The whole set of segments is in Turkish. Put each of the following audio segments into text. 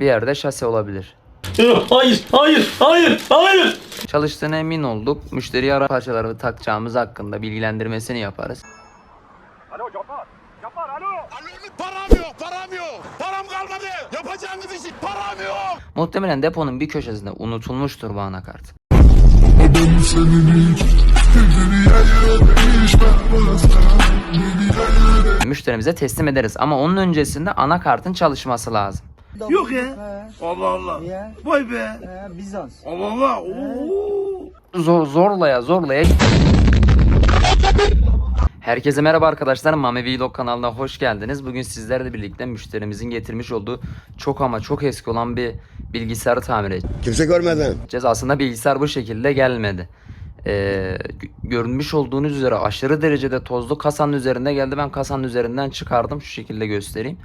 Bir yerde şase olabilir. Hayır, hayır, hayır, hayır. Çalıştığına emin olduk. Müşteriye ara parçaları takacağımız hakkında bilgilendirmesini yaparız. Alo Cappar. Cappar alo. Alo, param yok, param yok. Param kalmadı. Yapacağınız işi param yok. Muhtemelen deponun bir köşesinde unutulmuştur bu anakart. Müşterimize teslim ederiz ama onun öncesinde anakartın çalışması lazım. Yok ya. Allah Allah. Ya, Vay be. Bizans. Allah Allah. Oo. Zor, zorlaya zorlaya Herkese merhaba arkadaşlar. Mami Vlog kanalına hoş geldiniz. Bugün sizlerle birlikte müşterimizin getirmiş olduğu çok ama çok eski olan bir bilgisayarı tamir Kimse görmeden. edeceğiz. Aslında bilgisayar bu şekilde gelmedi. Ee, gö- görünmüş olduğunuz üzere aşırı derecede tozlu kasanın üzerinde geldi. Ben kasanın üzerinden çıkardım. Şu şekilde göstereyim.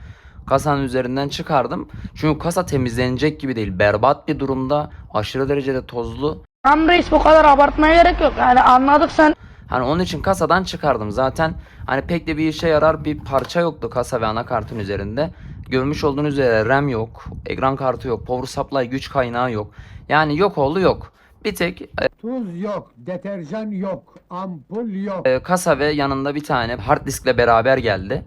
Kasanın üzerinden çıkardım. Çünkü kasa temizlenecek gibi değil. Berbat bir durumda. Aşırı derecede tozlu. Tamam reis bu kadar abartmaya gerek yok. Yani anladık sen Hani onun için kasadan çıkardım. Zaten hani pek de bir işe yarar bir parça yoktu kasa ve anakartın üzerinde. Görmüş olduğunuz üzere RAM yok, ekran kartı yok, power supply güç kaynağı yok. Yani yok oldu yok. Bir tek e, Tuz yok, deterjan yok, ampul yok. e, kasa ve yanında bir tane hard diskle beraber geldi.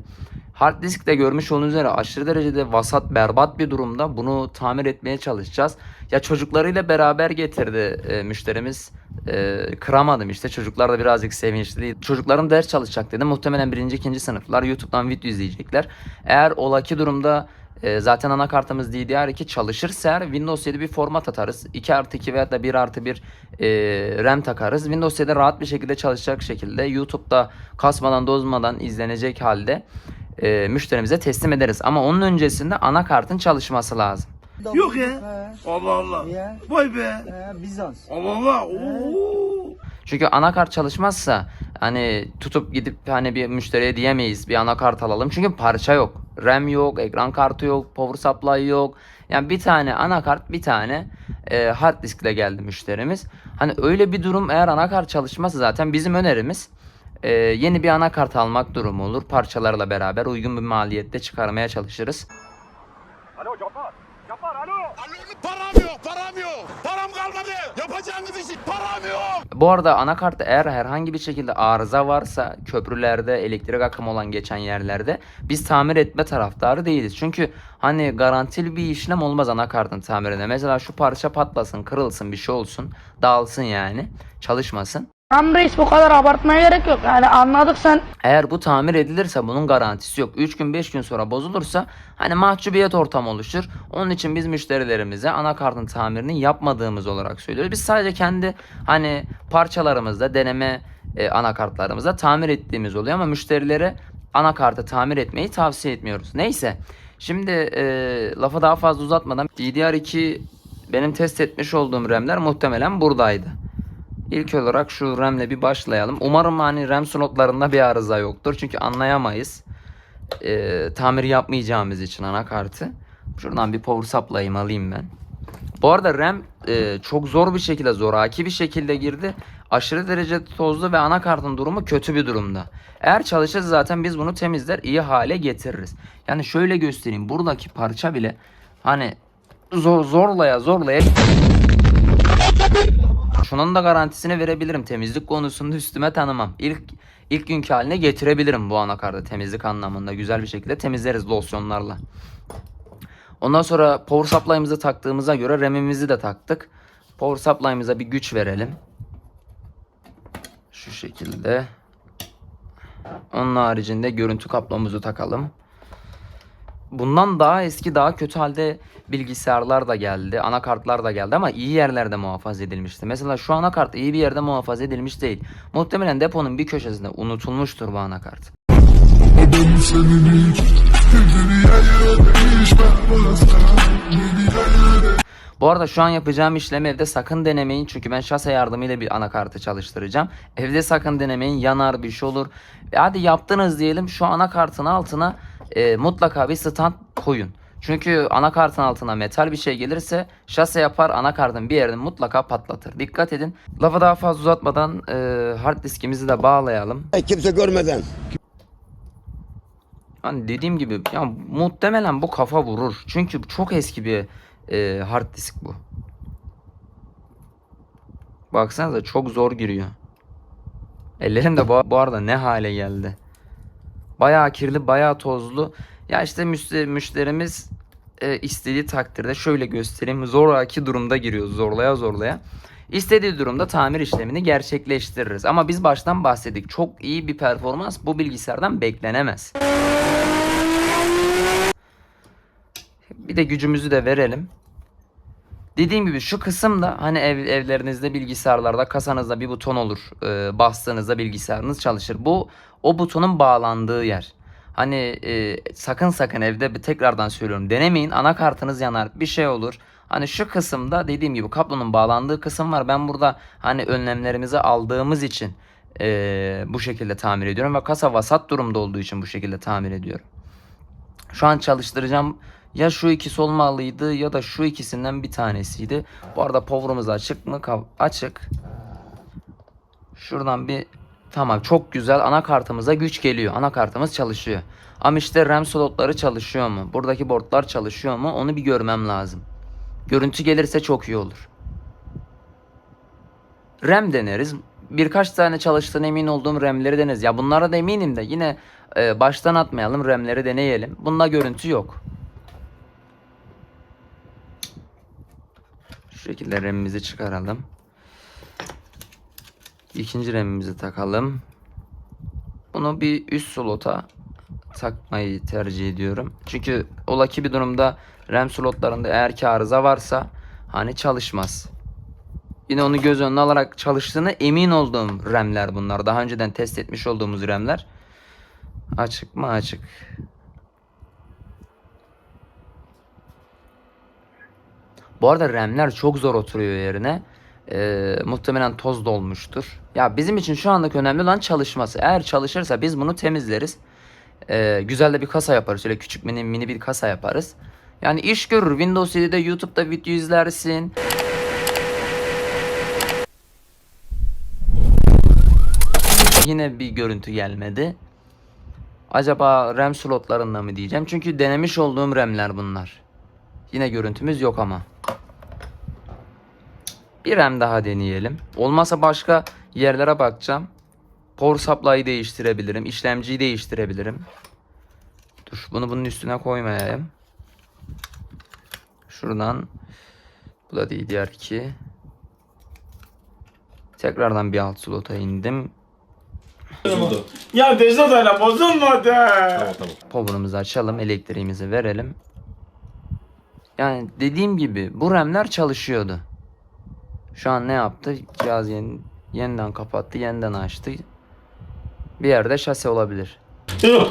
Hard disk de görmüş olduğunuz üzere aşırı derecede vasat berbat bir durumda. Bunu tamir etmeye çalışacağız. Ya çocuklarıyla beraber getirdi e, müşterimiz. E, kıramadım işte. Çocuklar da birazcık sevinçli değil. Çocuklarım ders çalışacak dedi. Muhtemelen birinci, ikinci sınıflar YouTube'dan video izleyecekler. Eğer olaki durumda e, zaten anakartımız DDR2 çalışırsa eğer Windows 7 bir format atarız. 2 artı 2 veya da 1 artı 1 e, RAM takarız. Windows 7 rahat bir şekilde çalışacak şekilde YouTube'da kasmadan dozmadan izlenecek halde e, müşterimize teslim ederiz. Ama onun öncesinde anakartın çalışması lazım. Yok ya. Allah Allah. Vay be. Bizans. Allah Allah. Oo. Çünkü anakart çalışmazsa hani tutup gidip hani bir müşteriye diyemeyiz bir anakart alalım. Çünkü parça yok. RAM yok, ekran kartı yok, power supply yok. Yani bir tane anakart, bir tane e, hard diskle geldi müşterimiz. Hani öyle bir durum eğer anakart çalışmazsa zaten bizim önerimiz e, yeni bir anakart almak durumu olur. Parçalarla beraber uygun bir maliyette çıkarmaya çalışırız. Alo Cappar. Cappar alo. Alo, param yok, param yok. Param kalmadı. Yapacağınız işi param yok. Bu arada anakartta eğer herhangi bir şekilde arıza varsa köprülerde elektrik akımı olan geçen yerlerde biz tamir etme taraftarı değiliz. Çünkü hani garantili bir işlem olmaz anakartın tamirine. Mesela şu parça patlasın, kırılsın, bir şey olsun, dağılsın yani, çalışmasın. Tamam reis bu kadar abartmaya gerek yok. Yani anladık sen Eğer bu tamir edilirse bunun garantisi yok. 3 gün 5 gün sonra bozulursa hani mahcubiyet ortamı oluşur. Onun için biz müşterilerimize anakartın tamirini yapmadığımız olarak söylüyoruz. Biz sadece kendi hani parçalarımızda deneme e, anakartlarımızda tamir ettiğimiz oluyor ama müşterilere anakartı tamir etmeyi tavsiye etmiyoruz. Neyse şimdi e, lafı daha fazla uzatmadan DDR2 benim test etmiş olduğum RAM'ler muhtemelen buradaydı. İlk olarak şu RAM'le bir başlayalım. Umarım hani RAM slotlarında bir arıza yoktur. Çünkü anlayamayız. Ee, tamir yapmayacağımız için anakartı. Şuradan bir power supply'ımı alayım ben. Bu arada RAM e, çok zor bir şekilde, zoraki bir şekilde girdi. Aşırı derece tozlu ve anakartın durumu kötü bir durumda. Eğer çalışırsa zaten biz bunu temizler, iyi hale getiririz. Yani şöyle göstereyim. Buradaki parça bile hani zor, zorlaya zorlaya Şunun da garantisini verebilirim. Temizlik konusunda üstüme tanımam. İlk ilk günkü haline getirebilirim bu anakartı temizlik anlamında. Güzel bir şekilde temizleriz losyonlarla. Ondan sonra power supply'ımızı taktığımıza göre RAM'imizi de taktık. Power supply'ımıza bir güç verelim. Şu şekilde. Onun haricinde görüntü kablomuzu takalım. Bundan daha eski, daha kötü halde bilgisayarlar da geldi, anakartlar da geldi ama iyi yerlerde muhafaza edilmişti. Mesela şu anakart iyi bir yerde muhafaza edilmiş değil. Muhtemelen deponun bir köşesinde unutulmuştur bu anakart. Bu arada şu an yapacağım işlemi evde sakın denemeyin çünkü ben şase yardımıyla bir anakartı çalıştıracağım. Evde sakın denemeyin yanar bir şey olur. E hadi yaptınız diyelim şu anakartın altına e, mutlaka bir stand koyun. Çünkü anakartın altına metal bir şey gelirse şase yapar anakartın bir yerini mutlaka patlatır. Dikkat edin. Lafı daha fazla uzatmadan e, hard diskimizi de bağlayalım. Kimse görmeden. Hani dediğim gibi ya muhtemelen bu kafa vurur. Çünkü çok eski bir e, hard disk bu. Baksanıza çok zor giriyor. Ellerim de bu, bu arada ne hale geldi. Bayağı kirli, bayağı tozlu. Ya işte müşteri, müşterimiz e, istediği takdirde şöyle göstereyim. Zoraki durumda giriyor. Zorlaya zorlaya. İstediği durumda tamir işlemini gerçekleştiririz. Ama biz baştan bahsettik. Çok iyi bir performans bu bilgisayardan beklenemez. Bir de gücümüzü de verelim. Dediğim gibi şu kısımda hani ev, evlerinizde bilgisayarlarda kasanızda bir buton olur. Ee, bastığınızda bilgisayarınız çalışır. Bu o butonun bağlandığı yer. Hani e, sakın sakın evde bir tekrardan söylüyorum denemeyin anakartınız yanar bir şey olur. Hani şu kısımda dediğim gibi kablonun bağlandığı kısım var. Ben burada hani önlemlerimizi aldığımız için e, bu şekilde tamir ediyorum ve kasa vasat durumda olduğu için bu şekilde tamir ediyorum. Şu an çalıştıracağım ya şu ikisi olmalıydı ya da şu ikisinden bir tanesiydi. Bu arada power'ımız açık mı? Açık. Şuradan bir tamam çok güzel anakartımıza güç geliyor. Anakartımız çalışıyor. Ama işte RAM slotları çalışıyor mu? Buradaki boardlar çalışıyor mu? Onu bir görmem lazım. Görüntü gelirse çok iyi olur. RAM deneriz. Birkaç tane çalıştığına emin olduğum RAM'leri deneriz. Ya bunlara da eminim de yine e, baştan atmayalım RAM'leri deneyelim. Bunda görüntü yok. Şu şekilde RAM'imizi çıkaralım. İkinci RAM'imizi takalım. Bunu bir üst slota takmayı tercih ediyorum. Çünkü ola ki bir durumda RAM slotlarında eğer ki arıza varsa hani çalışmaz. Yine onu göz önüne alarak çalıştığına emin olduğum RAM'ler bunlar. Daha önceden test etmiş olduğumuz RAM'ler. Açık mı? Açık. Bu arada RAM'ler çok zor oturuyor yerine. Ee, muhtemelen toz dolmuştur. Ya bizim için şu anlık önemli olan çalışması. Eğer çalışırsa biz bunu temizleriz. Ee, güzel de bir kasa yaparız. Şöyle küçük mini, mini bir kasa yaparız. Yani iş görür. Windows 7'de YouTube'da video izlersin. Yine bir görüntü gelmedi. Acaba RAM slotlarında mı diyeceğim. Çünkü denemiş olduğum RAM'ler bunlar. Yine görüntümüz yok ama. Bir RAM daha deneyelim. Olmazsa başka yerlere bakacağım. Power supply'ı değiştirebilirim. işlemciyi değiştirebilirim. Dur bunu bunun üstüne koymayayım. Şuradan bu da DDR2. Tekrardan bir alt slota indim. Ya Dejda da bozulmadı. Power'ımızı açalım. Elektriğimizi verelim. Yani dediğim gibi bu RAM'ler çalışıyordu. Şu an ne yaptı? Cihaz yeni, yeniden kapattı, yeniden açtı. Bir yerde şase olabilir.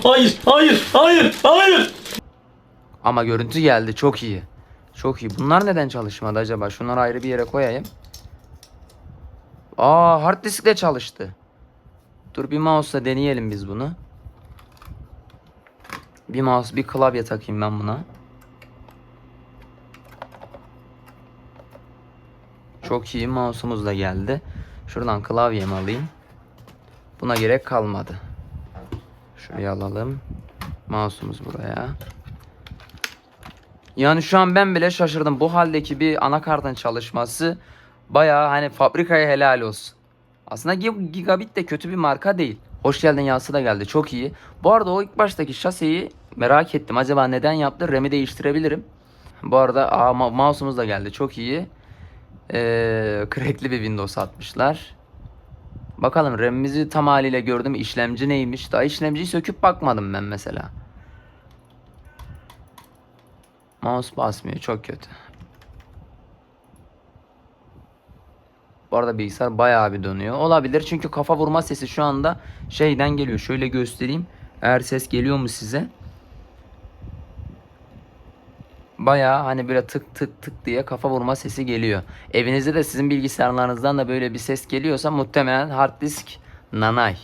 Hayır, hayır, hayır, hayır. Ama görüntü geldi. Çok iyi. Çok iyi. Bunlar neden çalışmadı acaba? Şunları ayrı bir yere koyayım. Aa hard diskle çalıştı. Dur bir mouse'la deneyelim biz bunu. Bir mouse, bir klavye takayım ben buna. Çok iyi mouse'umuz da geldi. Şuradan klavyemi alayım. Buna gerek kalmadı. Şuraya alalım. Mouse'umuz buraya. Yani şu an ben bile şaşırdım. Bu haldeki bir anakartın çalışması bayağı hani fabrikaya helal olsun. Aslında Gi- Gigabit de kötü bir marka değil. Hoş geldin yazısı da geldi. Çok iyi. Bu arada o ilk baştaki şaseyi merak ettim. Acaba neden yaptı? RAM'i değiştirebilirim. Bu arada aa, mouse'umuz da geldi. Çok iyi. Ee, crackli bir Windows atmışlar. Bakalım RAM'imizi tam haliyle gördüm. İşlemci neymiş? Daha işlemciyi söküp bakmadım ben mesela. Mouse basmıyor. Çok kötü. Bu arada bilgisayar bayağı bir donuyor. Olabilir çünkü kafa vurma sesi şu anda şeyden geliyor. Şöyle göstereyim. Eğer ses geliyor mu size? Bayağı hani böyle tık tık tık diye kafa vurma sesi geliyor. Evinizde de sizin bilgisayarlarınızdan da böyle bir ses geliyorsa muhtemelen hard disk nanay.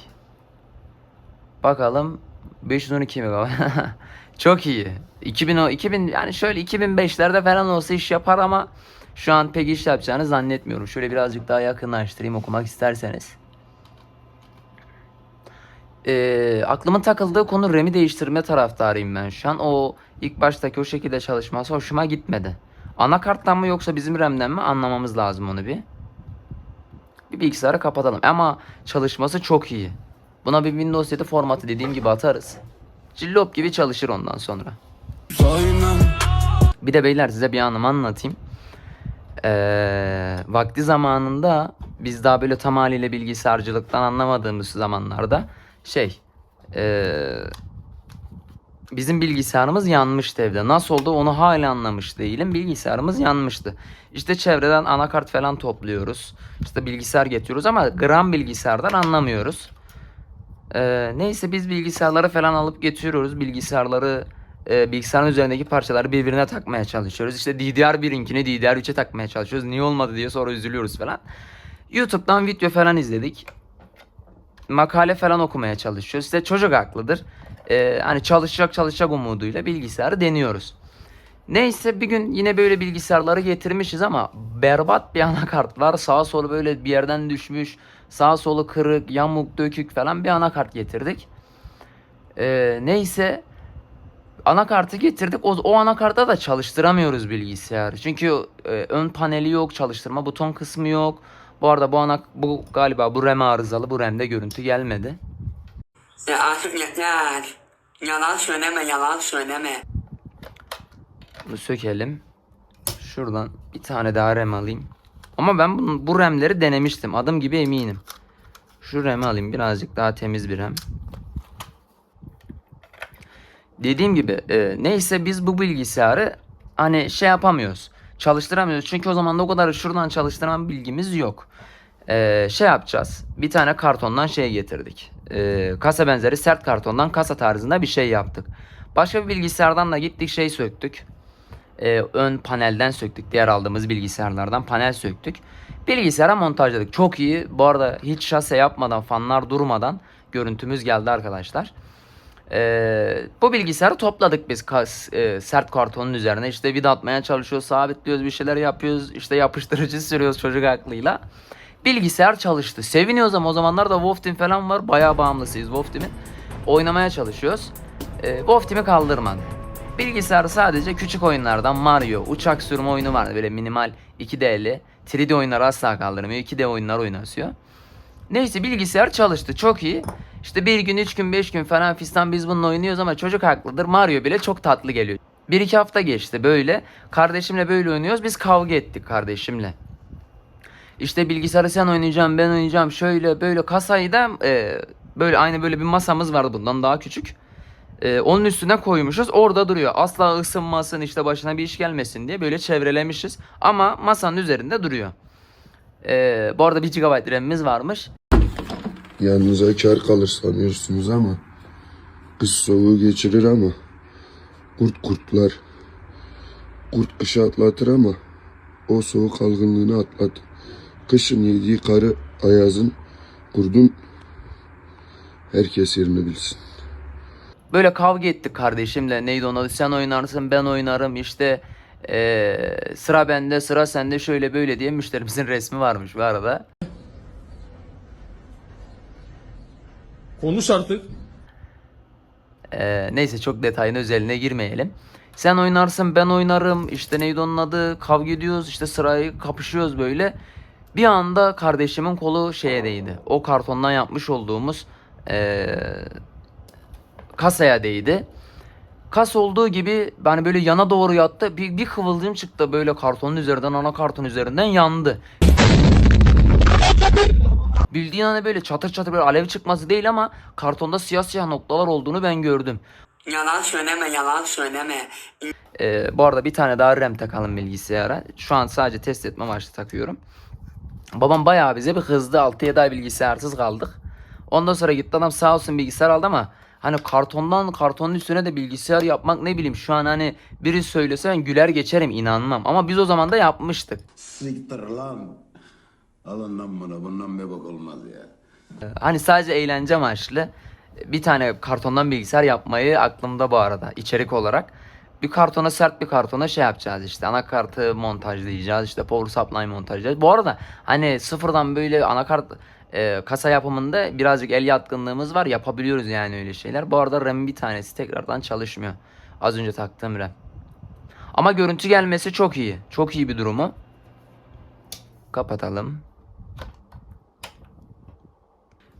Bakalım 512 mi? Çok iyi. 2000 o 2000 yani şöyle 2005'lerde falan olsa iş yapar ama şu an pek iş yapacağını zannetmiyorum. Şöyle birazcık daha yakınlaştırayım okumak isterseniz. Ee, aklımın takıldığı konu RAM'i değiştirme taraftarıyım ben şu an. O ilk baştaki o şekilde çalışması hoşuma gitmedi. Anakarttan mı yoksa bizim RAM'den mi anlamamız lazım onu bir. Bir bilgisayarı kapatalım. Ama çalışması çok iyi. Buna bir Windows 7 formatı dediğim gibi atarız. Cillop gibi çalışır ondan sonra. Bir de beyler size bir anımı anlatayım. Ee, vakti zamanında biz daha böyle tam haliyle bilgisayarcılıktan anlamadığımız zamanlarda şey ee, bizim bilgisayarımız yanmıştı evde. Nasıl oldu onu hala anlamış değilim. Bilgisayarımız yanmıştı. İşte çevreden anakart falan topluyoruz. İşte bilgisayar getiriyoruz ama gram bilgisayardan anlamıyoruz. Ee, neyse biz bilgisayarları falan alıp getiriyoruz. Bilgisayarları e, bilgisayarın üzerindeki parçaları birbirine takmaya çalışıyoruz. İşte DDR1'inkini DDR3'e takmaya çalışıyoruz. Niye olmadı diye sonra üzülüyoruz falan. YouTube'dan video falan izledik. Makale falan okumaya çalışıyoruz. İşte çocuk haklıdır. Ee, hani çalışacak çalışacak umuduyla bilgisayarı deniyoruz. Neyse bir gün yine böyle bilgisayarları getirmişiz ama berbat bir anakart var. Sağa solu böyle bir yerden düşmüş. Sağa solu kırık, yamuk, dökük falan bir anakart getirdik. Ee, neyse anakartı getirdik. O, o anakartta da çalıştıramıyoruz bilgisayarı. Çünkü e, ön paneli yok, çalıştırma buton kısmı yok. Bu arada bu ana bu galiba bu RAM arızalı. Bu RAM'de görüntü gelmedi. Ya artık yeter. Yalan söyleme, yalan söyleme. Bunu sökelim. Şuradan bir tane daha RAM alayım. Ama ben bunu, bu RAM'leri denemiştim. Adım gibi eminim. Şu RAM'i alayım. Birazcık daha temiz bir RAM. Dediğim gibi e, neyse biz bu bilgisayarı hani şey yapamıyoruz. Çalıştıramıyoruz. Çünkü o zaman da o kadar şuradan çalıştıran bilgimiz yok. E, şey yapacağız. Bir tane kartondan şey getirdik. E, kasa benzeri sert kartondan kasa tarzında bir şey yaptık. Başka bir bilgisayardan da gittik şey söktük. E, ön panelden söktük. Diğer aldığımız bilgisayarlardan panel söktük. Bilgisayara montajladık. Çok iyi. Bu arada hiç şase yapmadan, fanlar durmadan görüntümüz geldi arkadaşlar. Ee, bu bilgisayarı topladık biz kas, e, sert kartonun üzerine. İşte vida atmaya çalışıyoruz, sabitliyoruz, bir şeyler yapıyoruz. İşte yapıştırıcı sürüyoruz çocuk aklıyla. Bilgisayar çalıştı. Seviniyoruz ama o zamanlar da Wolf Team falan var. Bayağı bağımlısıyız Wolf Team'in. Oynamaya çalışıyoruz. Ee, Wolf Team'i kaldırmadı. Bilgisayar sadece küçük oyunlardan Mario, uçak sürme oyunu vardı böyle minimal 2D'li. 3D oyunları asla kaldırmıyor. 2D oyunlar oynatıyor. Neyse bilgisayar çalıştı çok iyi. İşte bir gün, üç gün, beş gün falan fistan biz bununla oynuyoruz ama çocuk haklıdır. Mario bile çok tatlı geliyor. Bir iki hafta geçti böyle. Kardeşimle böyle oynuyoruz. Biz kavga ettik kardeşimle. İşte bilgisayarı sen oynayacaksın, ben oynayacağım. Şöyle böyle kasayı da e, böyle aynı böyle bir masamız vardı bundan daha küçük. E, onun üstüne koymuşuz. Orada duruyor. Asla ısınmasın işte başına bir iş gelmesin diye böyle çevrelemişiz. Ama masanın üzerinde duruyor. E, bu arada 1 GB RAM'imiz varmış. Yanınıza kar kalır sanıyorsunuz ama kış soğuğu geçirir ama kurt kurtlar kurt kışı atlatır ama o soğuk algınlığını atlat. Kışın yediği karı ayazın kurdun herkes yerini bilsin. Böyle kavga ettik kardeşimle. Neydi adı? Sen oynarsın ben oynarım işte eee, sıra bende sıra sende şöyle böyle diye müşterimizin resmi varmış bu arada. Konuş artık. Eee, neyse çok detayın özeline girmeyelim. Sen oynarsın ben oynarım işte neydi onun adı kavga ediyoruz işte sırayı kapışıyoruz böyle. Bir anda kardeşimin kolu şeye değdi. O kartondan yapmış olduğumuz eee, kasaya değdi. Kas olduğu gibi yani böyle yana doğru yattı. Bir, bir kıvılcım çıktı böyle kartonun üzerinden ana karton üzerinden yandı. Bildiğin hani böyle çatır çatır böyle alev çıkması değil ama kartonda siyah siyah noktalar olduğunu ben gördüm. Yalan söyleme, yalan söyleme. Ee, bu arada bir tane daha RAM takalım bilgisayara. Şu an sadece test etme amaçlı takıyorum. Babam bayağı bize bir kızdı. 6-7 ay bilgisayarsız kaldık. Ondan sonra gitti adam sağ olsun bilgisayar aldı ama hani kartondan kartonun üstüne de bilgisayar yapmak ne bileyim şu an hani biri söylese ben güler geçerim inanmam. Ama biz o zaman da yapmıştık. Siktir lan. Alın lan bunu. Bundan bir bak olmaz ya. Hani sadece eğlence amaçlı bir tane kartondan bilgisayar yapmayı aklımda bu arada içerik olarak. Bir kartona sert bir kartona şey yapacağız işte anakartı montajlayacağız işte power supply montajlayacağız. Bu arada hani sıfırdan böyle anakart e, kasa yapımında birazcık el yatkınlığımız var. Yapabiliyoruz yani öyle şeyler. Bu arada RAM'in bir tanesi tekrardan çalışmıyor. Az önce taktığım RAM. Ama görüntü gelmesi çok iyi. Çok iyi bir durumu. Kapatalım.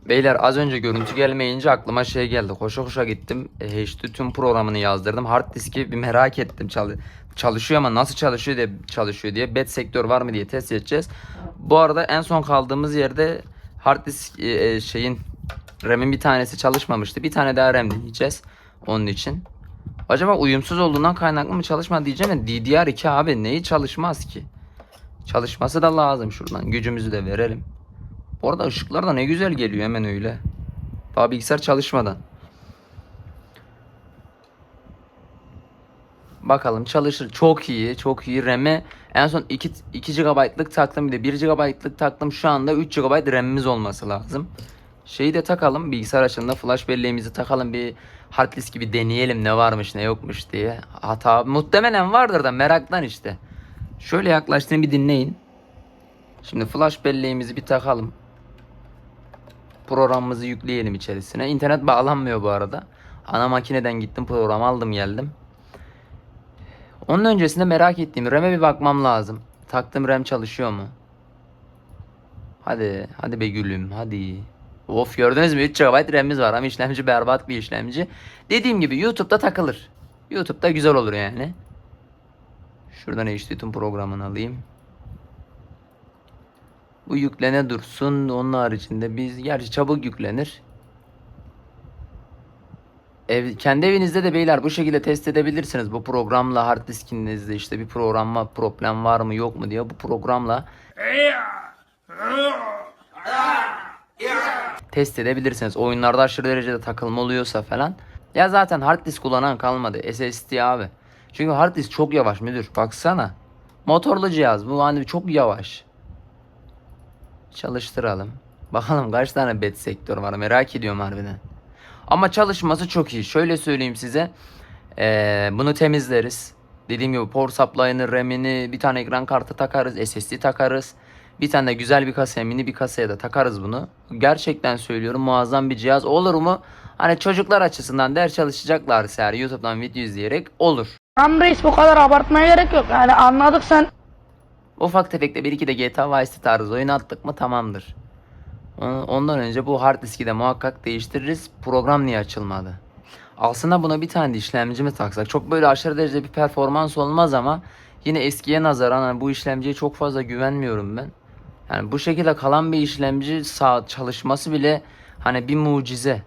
Beyler az önce görüntü gelmeyince aklıma şey geldi. Koşa koşa gittim. E, HD tüm programını yazdırdım. Hard diski bir merak ettim. Çalı- çalışıyor ama nasıl çalışıyor diye çalışıyor diye. Bad sektör var mı diye test edeceğiz. Bu arada en son kaldığımız yerde hard disk e, e, şeyin RAM'in bir tanesi çalışmamıştı. Bir tane daha RAM deneyeceğiz onun için. Acaba uyumsuz olduğundan kaynaklı mı çalışmadı diyeceğim de DDR2 abi neyi çalışmaz ki? Çalışması da lazım şuradan. Gücümüzü de verelim. Bu arada ışıklar da ne güzel geliyor hemen öyle. Daha bilgisayar çalışmadan. Bakalım çalışır. Çok iyi. Çok iyi. RAM'e en son 2, 2 GB'lık taktım. Bir de 1 GB'lık taktım. Şu anda 3 GB RAM'imiz olması lazım. Şeyi de takalım. Bilgisayar açığında flash belleğimizi takalım. Bir hard disk gibi deneyelim ne varmış ne yokmuş diye. Hata muhtemelen vardır da meraktan işte. Şöyle yaklaştığını bir dinleyin. Şimdi flash belleğimizi bir takalım. Programımızı yükleyelim içerisine. İnternet bağlanmıyor bu arada. Ana makineden gittim program aldım geldim. Onun öncesinde merak ettiğim RAM'e bir bakmam lazım. Taktığım RAM çalışıyor mu? Hadi, hadi be gülüm, hadi. Of gördünüz mü 3 GB RAM'imiz var ama işlemci berbat bir işlemci. Dediğim gibi YouTube'da takılır. YouTube'da güzel olur yani. Şuradan HD tüm programını alayım. Bu yüklene dursun. Onun haricinde biz gerçi çabuk yüklenir. Ev, kendi evinizde de beyler bu şekilde test edebilirsiniz. Bu programla hard diskinizde işte bir programla problem var mı yok mu diye bu programla test edebilirsiniz. Oyunlarda aşırı derecede takılma oluyorsa falan. Ya zaten hard disk kullanan kalmadı. SSD abi. Çünkü hard disk çok yavaş müdür. Baksana. Motorlu cihaz bu hani çok yavaş. Çalıştıralım. Bakalım kaç tane bet sektör var merak ediyorum harbiden. Ama çalışması çok iyi. Şöyle söyleyeyim size. Ee, bunu temizleriz. Dediğim gibi power supply'ını, RAM'ini, bir tane ekran kartı takarız, SSD takarız. Bir tane de güzel bir kasaya, mini bir kasaya da takarız bunu. Gerçekten söylüyorum muazzam bir cihaz. Olur mu? Hani çocuklar açısından ders çalışacaklarsa eğer YouTube'dan video izleyerek olur. Tamam reis bu kadar abartmaya gerek yok. Yani anladık sen Ufak tefek bir iki de GTA Vice tarzı oyun attık mı tamamdır. On- Ondan önce bu hard diski de muhakkak değiştiririz. Program niye açılmadı? Aslında buna bir tane işlemci mi taksak? Çok böyle aşırı derecede bir performans olmaz ama yine eskiye nazaran hani bu işlemciye çok fazla güvenmiyorum ben. Yani bu şekilde kalan bir işlemci sağ çalışması bile hani bir mucize.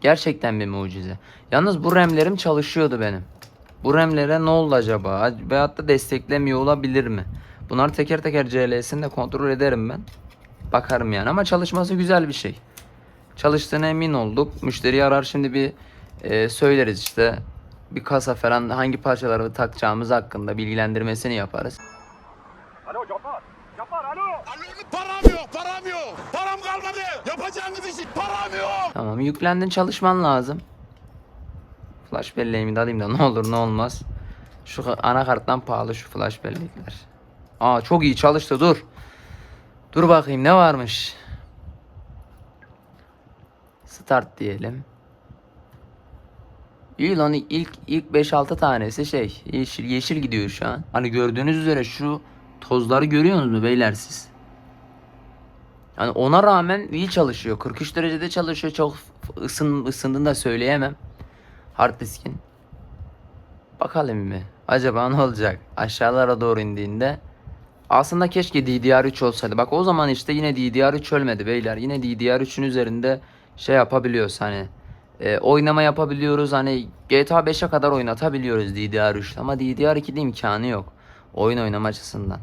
Gerçekten bir mucize. Yalnız bu RAM'lerim çalışıyordu benim. Bu RAM'lere ne oldu acaba? Veyahut da desteklemiyor olabilir mi? Bunları teker teker CL'sini de kontrol ederim ben. Bakarım yani ama çalışması güzel bir şey. Çalıştığına emin olduk. Müşteriyi arar şimdi bir e, söyleriz işte. Bir kasa falan hangi parçaları takacağımız hakkında bilgilendirmesini yaparız. Alo Cabbar. Cabbar alo. Alo, param yok, param yok. Param kalmadı. Yapacağınız işi param yok. Tamam yüklendin çalışman lazım. Flash belleğimi de alayım da ne olur ne olmaz. Şu anakarttan pahalı şu flash bellekler. Aa çok iyi çalıştı dur. Dur bakayım ne varmış. Start diyelim. İyi lan ilk ilk 5-6 tanesi şey yeşil yeşil gidiyor şu an. Hani gördüğünüz üzere şu tozları görüyorsunuz mu beyler siz? Yani ona rağmen iyi çalışıyor. 43 derecede çalışıyor. Çok ısın, ısındığını da söyleyemem. Hard diskin. Bakalım bir. Acaba ne olacak? Aşağılara doğru indiğinde. Aslında keşke DDR3 olsaydı. Bak o zaman işte yine DDR3 ölmedi beyler. Yine DDR3'ün üzerinde şey yapabiliyoruz hani. e, oynama yapabiliyoruz. Hani GTA 5'e kadar oynatabiliyoruz DDR3'te. Ama DDR2'de imkanı yok. Oyun oynama açısından.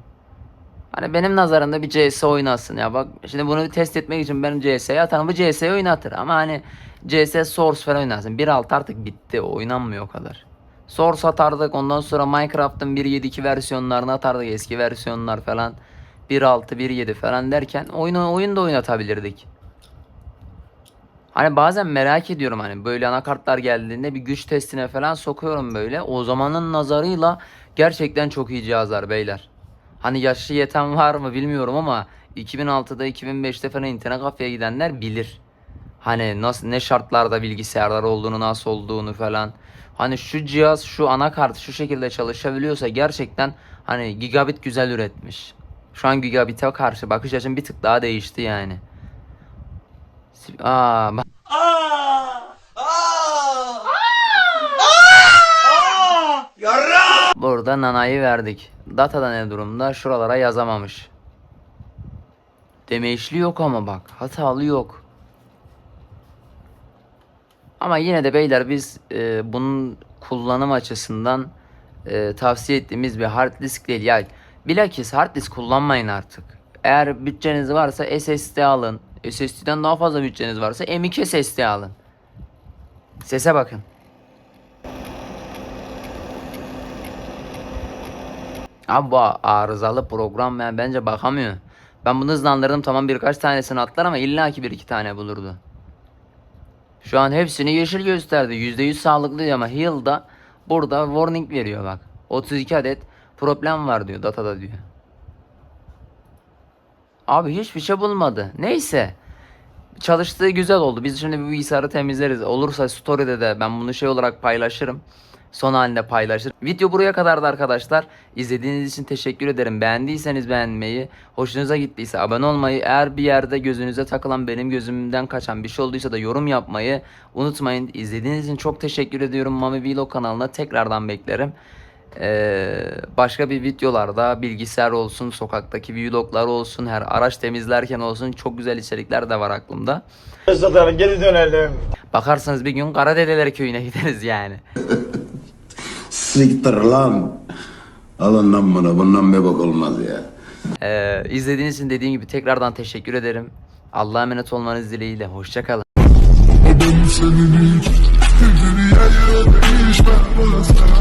Hani benim nazarımda bir CS oynasın ya bak şimdi bunu test etmek için benim CS'ye atarım bu CS'yi oynatır ama hani CS Source falan oynasın 1.6 artık bitti oynanmıyor o kadar. Source atardık ondan sonra Minecraft'ın 1.7.2 versiyonlarını atardık eski versiyonlar falan 1.6 1.7 falan derken oyunu oyun da oynatabilirdik. Hani bazen merak ediyorum hani böyle anakartlar geldiğinde bir güç testine falan sokuyorum böyle. O zamanın nazarıyla gerçekten çok iyi cihazlar beyler. Hani yaşı yeten var mı bilmiyorum ama 2006'da 2005'te falan internet kafeye gidenler bilir. Hani nasıl ne şartlarda bilgisayarlar olduğunu, nasıl olduğunu falan. Hani şu cihaz, şu anakart şu şekilde çalışabiliyorsa gerçekten hani gigabit güzel üretmiş. Şu an gigabit'e karşı bakış açım bir tık daha değişti yani. Aa, bak- Burada nanayı verdik. Datada ne durumda? Şuralara yazamamış. Demeçli yok ama bak. Hatalı yok. Ama yine de beyler biz e, bunun kullanım açısından e, tavsiye ettiğimiz bir hard disk değil. Yani bilakis hard disk kullanmayın artık. Eğer bütçeniz varsa SSD alın. SSD'den daha fazla bütçeniz varsa M.2 SSD alın. Sese bakın. Abi bu arızalı program yani bence bakamıyor. Ben bunu hızlandırdım tamam birkaç tanesini atlar ama illaki bir iki tane bulurdu. Şu an hepsini yeşil gösterdi. %100 sağlıklı ama Hill'da burada warning veriyor bak. 32 adet problem var diyor datada diyor. Abi hiçbir şey bulmadı. Neyse. Çalıştığı güzel oldu. Biz şimdi bu bilgisayarı temizleriz. Olursa story'de de ben bunu şey olarak paylaşırım. Son halinde paylaşırım. Video buraya kadardı arkadaşlar. İzlediğiniz için teşekkür ederim. Beğendiyseniz beğenmeyi, hoşunuza gittiyse abone olmayı, eğer bir yerde gözünüze takılan benim gözümden kaçan bir şey olduysa da yorum yapmayı unutmayın. İzlediğiniz için çok teşekkür ediyorum. Mami Vlog kanalına tekrardan beklerim. Ee, başka bir videolarda bilgisayar olsun, sokaktaki vloglar olsun, her araç temizlerken olsun çok güzel içerikler de var aklımda. Satalım geri dönelim. Bakarsanız bir gün Karadedeler köyüne gideriz yani. Siktir lan. Alın lan bunu. Bundan bir bak olmaz ya. Ee, izlediğiniz için dediğim gibi tekrardan teşekkür ederim. Allah'a emanet olmanız dileğiyle. Hoşçakalın. Senin hiç, dünyaya değişmem sana